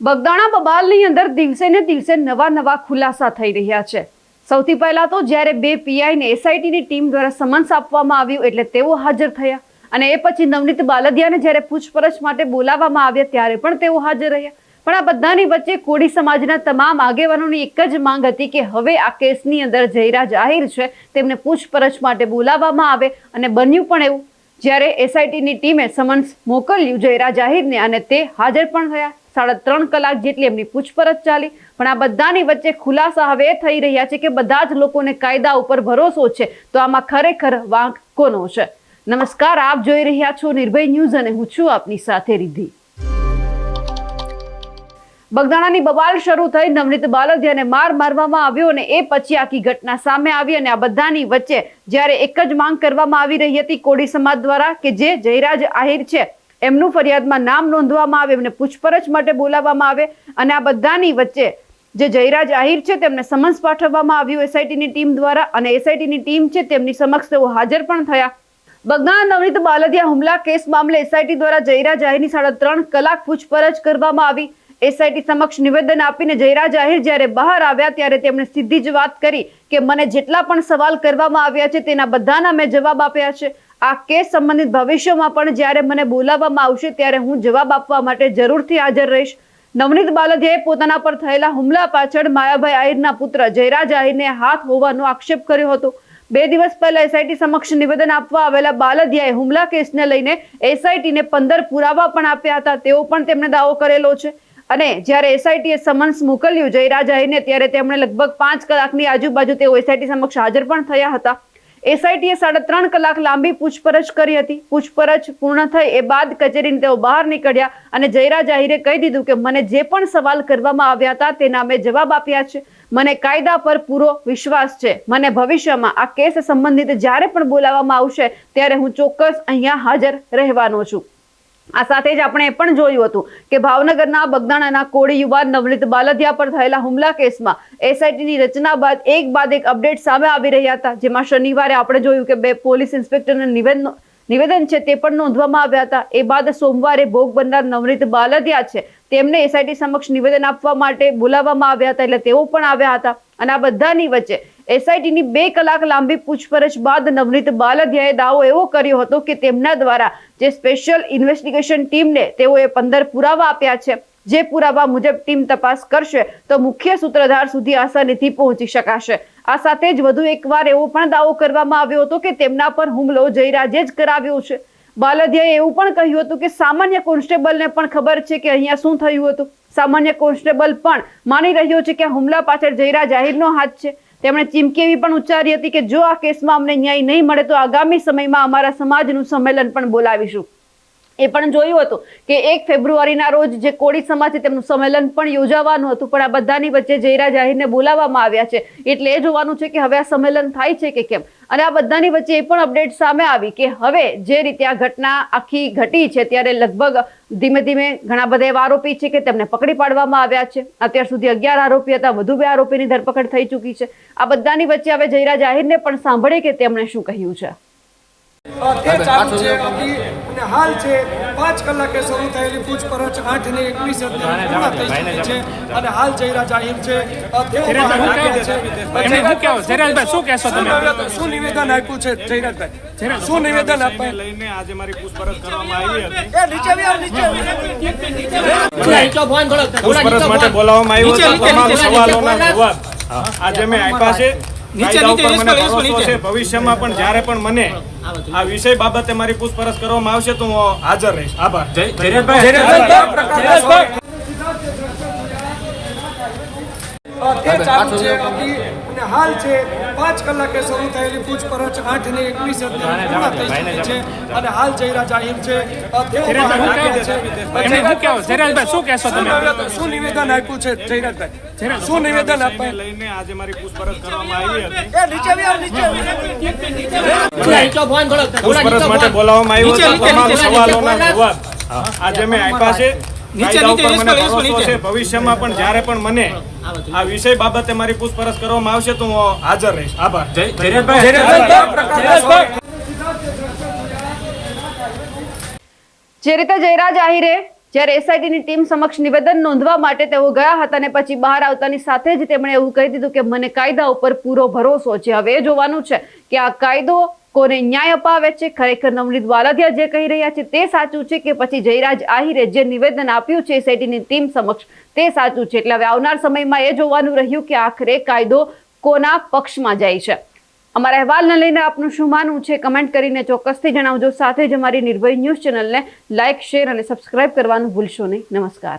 બગદાણા બબાલની અંદર દિવસે ને દિવસે નવા નવા ખુલાસા થઈ રહ્યા છે. સૌથી પહેલા તો જ્યારે બે પીઆઈને એસઆઈટીની ટીમ દ્વારા સમન્સ આપવામાં આવ્યું એટલે તેઓ હાજર થયા અને એ પછી નવનીત બાલદિયાને જ્યારે પૂછપરછ માટે બોલાવવામાં આવ્યા ત્યારે પણ તેઓ હાજર રહ્યા. પણ આ બધાની વચ્ચે કોળી સમાજના તમામ આગેવાનોની એક જ માંગ હતી કે હવે આ કેસની અંદર જયરા જાહેર છે તેમને પૂછપરછ માટે બોલાવવામાં આવે અને બન્યું પણ એવું. જ્યારે એસઆઈટીની ટીમે સમન્સ મોકલ્યું જયરા જાહેરને અને તે હાજર પણ થયા સાડા ત્રણ કલાક જેટલી એમની પૂછપરછ ચાલી. પણ આ બધાની વચ્ચે ખુલાસા હવે થઈ રહ્યા છે કે બધા જ લોકોને કાયદા ઉપર ભરોસો છે. તો આમાં ખરેખર વાંક કોનો છે? નમસ્કાર, આપ જોઈ રહ્યા છો નિર્ભય ન્યૂઝ અને હું છું આપની સાથે રિદ્ધિ. બગદાણાની બબાલ શરૂ થઈ, નવનીત બાલદિયાને માર મારવામાં આવ્યો અને એ પછી આખી ઘટના સામે આવી અને આ બધાની વચ્ચે જ્યારે એક જ માંગ કરવામાં આવી રહી હતી કોડી સમાજ દ્વારા કે જે જયરાજ આહિર છે એમનું ફરિયાદમાં નામ નોંધવામાં આવે, એમને પૂછપરછ માટે બોલાવવામાં આવે અને આ બધાની વચ્ચે જે જયરાજ આહિર છે તેમને સમન્સ પાઠવવામાં આવ્યું એસઆઈટીની ટીમ દ્વારા અને એસઆઈટીની ટીમ છે તેમની સમક્ષ તેઓ હાજર પણ થયા. બગદાણા નવનીત બાલદિયા હુમલા કેસ મામલે એસઆઈટી દ્વારા જયરાજ આહિરની સાડા ત્રણ કલાક પૂછપરછ કરવામાં આવી. એસઆઈટી સમક્ષ નિવેદન આપીને જયરા જાહેર જ્યારે બહાર આવ્યા ત્યારે તેમણે સીધી જ વાત કરી કે મને જેટલા પણ સવાલ કરવામાં આવ્યા છે તેના બધાના મેં જવાબ આપ્યા છે. આ કેસ સંબંધિત ભવિષ્યમાં પણ જ્યારે મને બોલાવવામાં આવશે ત્યારે હું જવાબ આપવા માટે જરૂરથી હાજર રહીશ. નવનીત બાલદિયાએ પોતાના પર થયેલા હુમલા પાછળ માયાભાઈ આહિરના પુત્ર જયરાજ આહિરને હાથ હોવાનો આક્ષેપ કર્યો હતો. બે દિવસ પહેલા એસઆઈટી સમક્ષ નિવેદન આપવા આવેલા બાલદિયાએ હુમલા કેસને લઈને એસઆઈટીને પંદર પુરાવા પણ આપ્યા હતા. તેવો પણ તેમણે દાવો કરેલો છે. અને જ્યારે એસઆઈટીએ સમન્સ મોકલ્યું જયરાજ આહિરને ત્યારે તેમણે લગભગ પાંચ કલાકની આજુબાજુ તેઓ એસઆઈટી સમક્ષ હાજર પણ થયા હતા. એસઆઈટીએ સાડા ત્રણ કલાક લાંબી પૂછપરછ કરી હતી. પૂછપરછ પૂર્ણ થઈ એ બાદ કચેરીને તેઓ બહાર નીકળ્યા અને જયરાજ આહિરે કહી દીધું કે મને જે પણ સવાલ કરવામાં આવ્યા હતા તેના મેં જવાબ આપ્યા છે. મને કાયદા પર પૂરો વિશ્વાસ છે. મને ભવિષ્યમાં આ કેસ સંબંધિત જ્યારે પણ બોલાવવામાં આવશે, ત્યારે હું ચોક્કસ અહીંયા હાજર રહેવાનો છું. આ સાથે જ આપણે એ પણ જોયું હતું કે ભાવનગરના બગદાણાના કોળી યુવાન નવનીત બાલધિયા પર થયેલા હુમલા કેસમાં એસઆઈટીની રચના બાદ એક બાદ એક અપડેટ સામે આવી રહ્યા હતા. જેમાં શનિવારે આપણે જોયું કે બે પોલીસ ઇન્સ્પેક્ટરને નિવેદન નિવેદન છે તે પણ નોંધવામાં આવ્યા હતા. એ બાદ સોમવારે ભોગ બનનાર નવનીત બાલધિયા છે તેમને એસઆઈટી સમક્ષ નિવેદન આપવા માટે બોલાવવામાં આવ્યા હતા એટલે તેઓ પણ આવ્યા હતા. અને આ બધાની વચ્ચે એસઆઈટીની બે કલાક લાંબી પૂછપરછ બાદ નવનીત બાલદિયાએ દાવો એવો કર્યો હતો કે તેમના દ્વારા જે સ્પેશિયલ ઇન્વેસ્ટિગેશન ટીમને તેઓએ પંદર પુરાવા આપ્યા છે, જે પુરાવા મુજબ ટીમ તપાસ કરશે તો મુખ્ય સૂત્રધાર સુધી આસાનીથી પહોંચી શકાશે. આ સાથે જ વધુ એકવાર એવો પણ દાવો કરવામાં આવ્યો હતો કે તેમના પર હુમલો જયરાજે જ કરાવ્યો છે. બાલદિયાએ એવું પણ કહ્યું હતું કે સામાન્ય કોન્સ્ટેબલને પણ ખબર છે કે અહીંયા શું થયું હતું. સામાન્ય કોન્સ્ટેબલ પણ માની રહ્યો છે કે હુમલા પાછળ જયરા જાહેરનો હાથ છે. તેમણે ચીમકી એવી પણ ઉચ્ચારી હતી કે જો આ કેસમાં અમને ન્યાય નહીં મળે તો આગામી સમયમાં અમારા સમાજનું સંમેલન પણ બોલાવીશું. એ પણ જોયું હતું કે એક ફેબ્રુઆરીના રોજ જે કોળી સમાજ છે તેમનું સંમેલન પણ યોજાવાનું હતું. પણ આ બધાની વચ્ચે જયરા જાહેરને બોલાવવામાં આવ્યા છે. એટલે એ જોવાનું છે કે હવે આ સંમેલન થાય છે કે કેમ? અને આ બધાની વચ્ચે એ પણ અપડેટ સામે આવી કે હવે જે રીતે આ ઘટના આખી ઘટી છે ત્યારે લગભગ ધીમે ધીમે ઘણા બધા એવા આરોપી છે કે તેમને પકડી પાડવામાં આવ્યા છે. અત્યાર સુધી અગિયાર આરોપી હતા વધુ બે આરોપીની ધરપકડ થઈ ચૂકી છે. આ બધાની વચ્ચે હવે જયરા જાહેરને પણ સાંભળે કે તેમણે શું કહ્યું છે? અને હાલ છે પાંચ કલાકે શરૂ થયેલી પૂછપરછ આઠ ને એકવીસ પૂર્ણ થઈ ચૂકી છે અને હાલ જયરા જાહેર છે આવ્યા શું? નિવેદન- આપ્યું છે જયરાજભાઈ શું નિવેદન આપવા લઈને આજે મારી પૂછપરછ કરવામાં આવી હતી. પૂછપરછ માટે બોલાવવામાં આવ્યો તમામ સવાલોના જવાબ. આજે મેં આપ્યા છે. ભવિષ્યમાં પણ જ્યારે પણ મને આ વિષય બાબતે મારી પૂછપરછ કરવામાં આવશે તો હું હાજર રહીશ. આભાર. અભી અને હાલ છે પાંચ કલાકે શરૂ થયેલી પૂછપરછ આઠ ને એકવીસ પૂર્ણ થઈ ચૂકી છે અને હાલ જયરા જાહેર છે શું? નિવેદન- આપ્યું છે જયરાજભાઈ શું નિવેદન આપવા લઈને આજે મારી પૂછપરછ કરવામાં આવી હતી પૂછપરછ માટે બોલાવવામાં આવ્યો છે તમામ સવાલોના જવાબ આજે મેં આપ્યા છે ભવિષ્યમાં પણ જ્યારે પણ મને આ વિષય બાબતે મારી પૂછપરછ કરવામાં આવશે તો હું હાજર રહીશ. આભાર. જે રીતે જયરાજ આહિરે જ્યારે એસઆઈટીની ટીમ સમક્ષ નિવેદન નોંધવા માટે તેઓ ગયા હતા અને પછી બહાર આવતાની સાથે જ તેમણે એવું કહી દીધું કે મને કાયદા ઉપર પૂરો ભરોસો છે. હવે એ જોવાનું છે કે આ કાયદો કોને ન્યાય અપાવે છે, ખરેખર નવનીત વાલદિયા જે કહી રહ્યા છે તે સાચું છે કે પછી જયરાજ આહિરે જે નિવેદન આપ્યું છે સેટીની ટીમ સમક્ષ તે સાચું છે. એટલે હવે આવનાર સમયમાં એ જોવાનું રહ્યું કે આખરે કાયદો કોના પક્ષમાં જાય છે. અમારા અહેવાલને લઈને આપનું શું માનવું છે? કમેન્ટ કરીને ચોક્કસથી જણાવજો. સાથે જ અમારી નિર્ભય ન્યૂઝ ચેનલને લાઇક શેર અને સબસ્ક્રાઇબ કરવાનું ભૂલશો નહીં. નમસ્કાર.